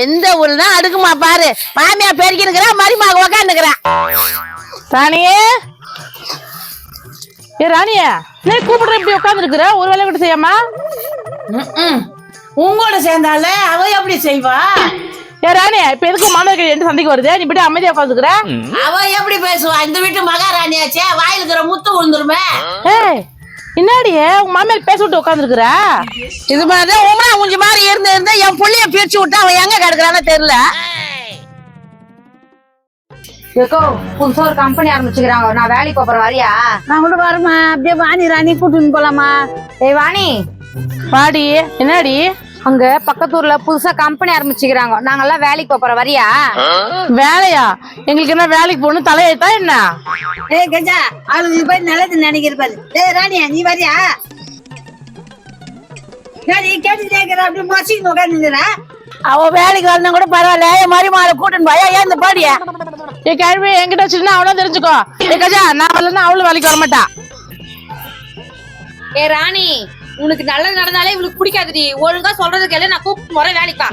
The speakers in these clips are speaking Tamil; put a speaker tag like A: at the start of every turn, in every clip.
A: எந்த ஊர்னா அடுக்குமா பாரு. மாமியா பெருக்கினுக்கிறா மருமக உக்காந்துக்கிறா
B: ராணியே. ஏ ராணியா நீ கூப்பிடுற இப்படி உட்காந்துருக்குற ஒரு வேலை கூட செய்யாமா
A: உங்களோட சேர்ந்தால அவ எப்படி செய்வா?
B: ஏ ராணியா இப்ப எதுக்கு மாணவர்கள் எந்த சண்டைக்கு வருது? நீ இப்படி அமைதியா உட்காந்துக்கிற
A: அவ எப்படி பேசுவா? இந்த வீட்டு மகாராணியாச்சே வாயில இருக்கிற முத்து விழுந்துருமே.
B: ஏய் என்னடியே உங்க மாமியார் பேச விட்டு உட்காந்துருக்குற
A: இது மாதிரிதான் உமனா முஞ்சி மாதிரி இருந்து இருந்து என் புள்ளைய பிரிச்சு விட்டு அவன் எங்க கிடக்குறான்னு தெரியல.
C: ஏக்கோ புதுசா ஒரு கம்பெனி ஆரம்பிச்சுக்கிறாங்க. நான் வேலைக்கு போறேன் வரியா
A: நான் கூட வரமா அப்படியே வாணி ராணி கூட்டின்னு போலாமா
C: ஏய் வாணி.
B: பாடி என்னடி?
C: அங்க பக்கத்தூர்ல புதுசா கம்பெனி ஆரம்பிச்சுக்கிறாங்க. நாங்கெல்லாம் வேலைக்கு போறோம் வரியா?
B: வேலையா? எங்களுக்கு என்ன வேலைக்கு போகணும்? தலையெழுத்தா என்ன?
A: ஏய் கஜா அவளுக்கு போய் நல்லது நினைக்கிறப்பாரு ஏய் ராணியா நீ வரியா? நீ கேட்டு கேட்கிற அப்படி மசிக்கு உட்காந்துக்கிறா அவ வேலைக்கு வரணும் கூட பரவாயில்ல. என் மருமகளை கூட்டின்னு போயா. ஏன் இந்த பாடியா?
B: ஏ கேள்வி என்கிட்ட வச்சுருந்தா அவளும் தெரிஞ்சுக்கோ. ஏ கஜா நான் வரலன்னா அவளும் வேலைக்கு வர மாட்டா
C: ஏ ராணி உனக்கு நல்லது நடந்தாலே இவளுக்கு பிடிக்காதுடி. ஒழுங்கா சொல்றது கேளு நான் கூப்பிட்டு போறேன் வேலைக்கா.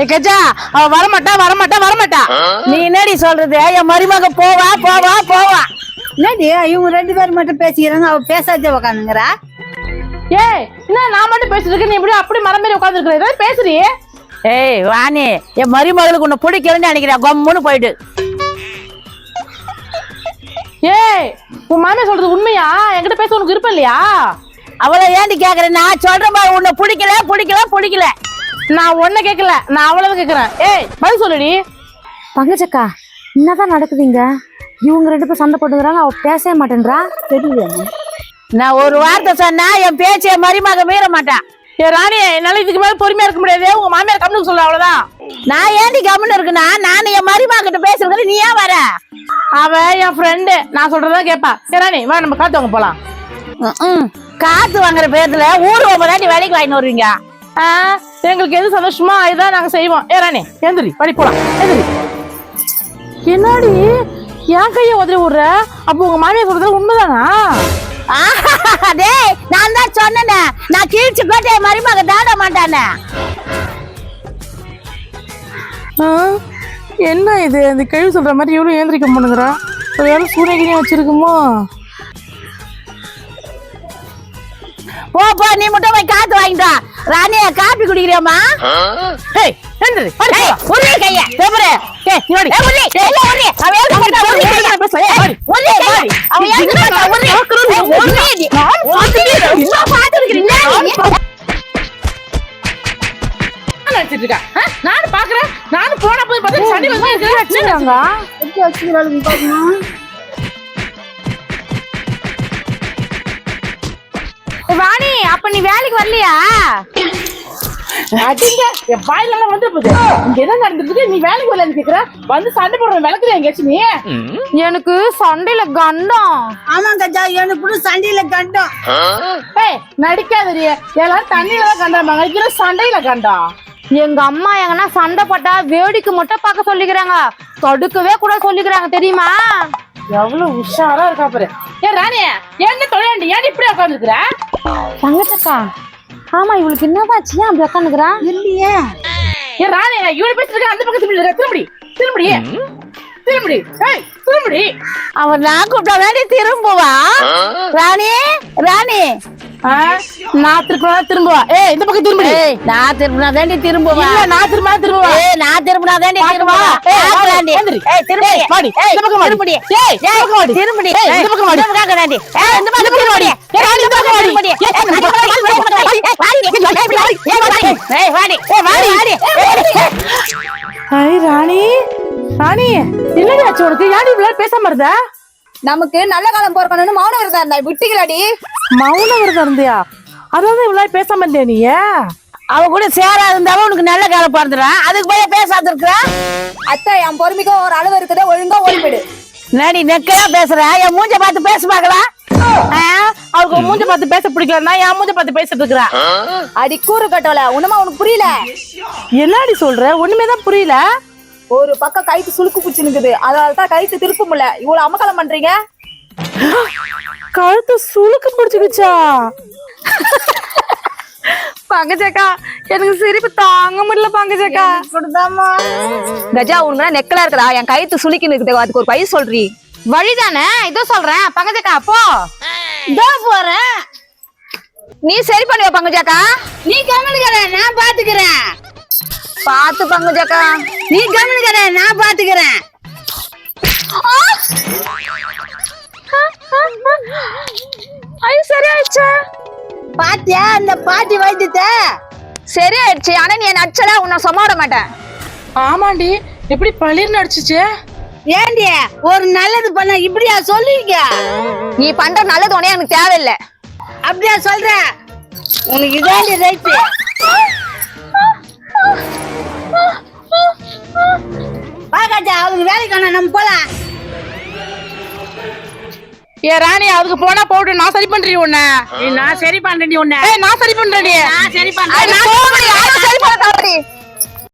B: ஏ கஜா அவ வரமாட்டா வரமாட்டா வரமாட்டா.
A: நீ என்னடி சொல்றது? என் மருமக போவா போவா போவா. என்னடி இவங்க ரெண்டு பேரும் மட்டும் பேசிக்கிறாங்க அவ பேசாதே உக்காந்துங்கிறா?
B: ஏய் என்ன நான் மட்டும் பேசிட்டு இருக்கேன்? நீ இப்படி அப்படி மரம் மாரி உட்காந்துருக்குற ஏதாவது பேசுறீ
A: ஏய் வாணி என் மருமகளுக்கு உன்னை பிடிக்கலன்னு நினைக்கிறேன் கம்முன்னு போயிடு
B: ஏய் உன் மாமியார் சொல்றது உண்மையா? என்கிட்ட பேச உனக்கு விருப்பம் இல்லையா?
A: அவளை ஏண்டி கேக்குறேன் நான் சொல்றேன் பாரு உன்னை பிடிக்கல பிடிக்கல பிடிக்கல.
B: நான் ஒன்ன கேட்கல நான் அவ்வளவு கேக்குறேன். ஏய் பதில் சொல்லுடி.
C: பங்கஜக்கா என்னதான் நடக்குதுங்க? இவங்க ரெண்டு பேரும் சண்டை போட்டுக்கிறாங்க அவ பேசவே மாட்டேன்றா? தெரியல
A: நான் ஒரு வார்த்தை சொன்னா என் பேச்ச மருமக மீற மாட்டான்
B: ஏ ராணி என்னால இதுக்கு மேல பொறுமையா இருக்க முடியாது. உங்க மாமியார் கம்முக்கு சொல்ல அவ்வளவுதான்?
A: நான் ஏண்டி கம்முன்னு இருக்குன்னா நான் என் மருமக கிட்ட பேசுறது நீ ஏன் வர?
B: அவ என் ஃப்ரெண்டு நான் சொல்றதா கேப்பா. சரி ராணி வா நம்ம காத்து வாங்க போலாம்.
A: காத்து வாங்குற பேர்ல ஊர் ஒன்பதாண்டி வேலைக்கு வாங்கிட்டு வருவீங்க.
B: எங்களுக்கு எது சந்தோஷமா இதான் நாங்க செய்வோம். ஏ ராணி எந்திரி படி போலாம். எந்திரி. என்னடி? என் கையை உதறி விடுற? அப்போ உங்க மாமியார் சொல்றது உண்மைதானா?
A: டேய் நான் தான் சொன்னேனே. நான் கீழ்ச்சி என் மருமக தாட மாட்டானே.
B: என்ன இது? அந்த கேள்வி சொல்ற மாதிரி எவ்வளவு ஏந்திரிக்க பண்ணுங்கிறா ஒருவேளை சூரியகிரியும் வச்சிருக்குமோ?
A: போ போ நீ மட்டும் போய் காத்து வாங்கிட்டு வா. ராணியா காப்பி குடிக்கிறியாமா
B: ஏய் போலாம்.
A: உருளி கைய. பேப்பரு
B: ஏய், நீ வாடி.
A: ஏய், போட்டா கைய. கைய. போட்டா நீ.
B: நினைச்சிட்டு இருக்கா? நானும் பாக்குறேன் நானும் போன போய் பார்த்தா சனி வந்து
C: அப்ப நீ வேலைக்கு வரலையா?
B: அடிங்க. என் வந்து போகுது. இங்க என்ன நடந்துருக்கு நீ வேலைக்கு வரலன்னு கேக்குற? வந்து சண்டை போடுற விளக்குற எங்கேயாச்சும் நீ?
C: எனக்கு சண்டையில கண்டம்.
A: ஆமா கஜா எனக்கு சண்டையில கண்டோம்.
B: ஏய் நடிக்காதடி. எல்லாரும் தண்ணியில தான் கண்டாமாங்க சண்டையில கண்டா?
C: எங்க அம்மா எங்கன்னா சண்டை போட்டா வேடிக்கை மட்டும் பார்க்க சொல்லிக்கிறாங்க. தடுக்கவே கூட சொல்லிக்கிறாங்க தெரியுமா?
B: எவ்வளவு உஷாரா இருக்கா பாரு. ஏ ராணி என்ன தொலையாண்டி? ஏன் இப்படி உட்காந்துருக்குற
C: தங்கச்சக்கா ஆமா இவளுக்கு என்னதாச்சு ஏன் அப்படி உட்காந்துக்கிறா
A: இல்லையே.
B: ஏ ராணி இவனை பேசிட்டு அந்த பக்கத்து திரும்பி திரும்படி திரும்படி. திரும்படி. ஏய் திரும்படி.
A: அவன் நான் கூப்பிட்டா வேண்டி திரும்புவா? ராணி ராணி.
B: நான் திரும்ப திரும்புவா. ஏய் இந்த பக்கம் திரும்படி.
A: ஏய் நான் திரும்பினா தாண்டி திரும்புவா.
B: இல்ல நான் திரும்ப திரும்புவா.
A: ஏய் நான் திரும்பினா தாண்டி திரும்புவா.
B: ஏய், எந்திரி.
A: ஏய் திரும்பி
B: இந்த பக்கம்.
A: திரும்படி.
B: ஏய், இந்த பக்கம் ஏய், இந்த பக்கம் வாடி.
A: இந்த பக்கம் ஏய் இந்த பக்கம் திரும்படி.
B: ஏய், ராணி, இந்த பக்கம் வாடி.
A: திரும்படி.
B: ஏய்,
A: ஏய்
B: இந்த பக்கம் வாடி.
A: ஏய் வாடி ஏய் வாடி. ஏய் வாடி. வாடி.
B: ஐ ராணி. ராணி என்னடி ஆச்சு உனக்கு? யாடி இவ்வளவு பேசாம இருந்த?
C: நமக்கு நல்ல காலம் போறக்கணும்னு மௌன விரதம் இருந்தா விட்டுக்கலாடி
B: மௌன விரதம் இருந்தியா? அதாவது இவ்வளவு பேசாம இருந்தியா நீ?
A: அவ கூட சேரா இருந்தாலும் உனக்கு நல்ல காலம் பிறந்துறான் அதுக்கு போய் பேசாத இருக்கிறா?
C: அத்தை என் பொறுமைக்கும் ஒரு அளவு இருக்குதே ஒழுங்கா ஓடிவிடு
A: நடி நெக்கையா பேசுற? என் மூஞ்ச பார்த்து பேச பாக்கலாம்
B: அவருக்கு மூஞ்ச பார்த்து பேச பிடிக்கலன்னா என் மூஞ்ச பார்த்து பேசிட்டு இருக்கிறா.
C: அடி கூறு கட்டோல உனமா உனக்கு புரியல?
B: என்னடி சொல்ற? ஒண்ணுமே தான் புரியல.
C: ஒரு பக்கம் கைத்து சுளுக்கு பிடிச்சு நிக்குது. அதனால தான் கைத்து திருப்ப முடியல. இவ்வளவு அமக்கலம் பண்றீங்க?
B: கழுத்து சுளுக்கு பிடிச்சுக்கிச்சா?
D: பங்கஜக்கா எனக்கு சிரிப்பு தாங்க முடியல பங்கஜக்கா.
C: கஜா உனக்கு நெக்கலா இருக்குதா? என் கைத்து சுளிக்கு இருக்குது அதுக்கு ஒரு வழி சொல்றி.
D: வழிதானே? இதோ சொல்றேன். பங்கஜக்கா போ.
E: இதோ போறேன்.
C: நீ சரி பண்ணுவ பங்குஜாக்கா.
E: நீ கவனிக்கிற நான் பாத்துக்கிறேன்.
C: பாத்து பங்குஜாக்கா.
E: நீ கவனிக்கிற நான் பாத்துக்கிறேன்.
C: ஐயோ சரி ஆயிடுச்சு
E: பாத்தியா அந்த பாட்டி வைத்தியத்தை
C: சரி ஆயிடுச்சு ஆனா நீ என்ன அடிச்சடா உன்னை சும்மா விட மாட்டேன்.
B: ஆமாண்டி எப்படி பளிர்னு அடிச்சுச்சு?
E: ஏண்டி ஒரு நல்லது பண்ண இப்படியா சொல்லுவீங்க?
C: நீ பண்ற நல்லது உடனே எனக்கு தேவையில்லை.
E: அப்படியா சொல்ற உனக்கு இதாண்டி ரைட்டு பாக்காச்சா அவளுக்கு வேலைக்கு வேணாம் நம்ம போலாம்.
B: ஏ ராணி அதுக்கு போனா போட்டு நான் சரி பண்றேன் உன்னை.
E: நான் சரி பண்றேன் உன்ன.
B: நான் சரி பண்றேன்.
E: நான் சரி
C: யாரும் சரி பண்ண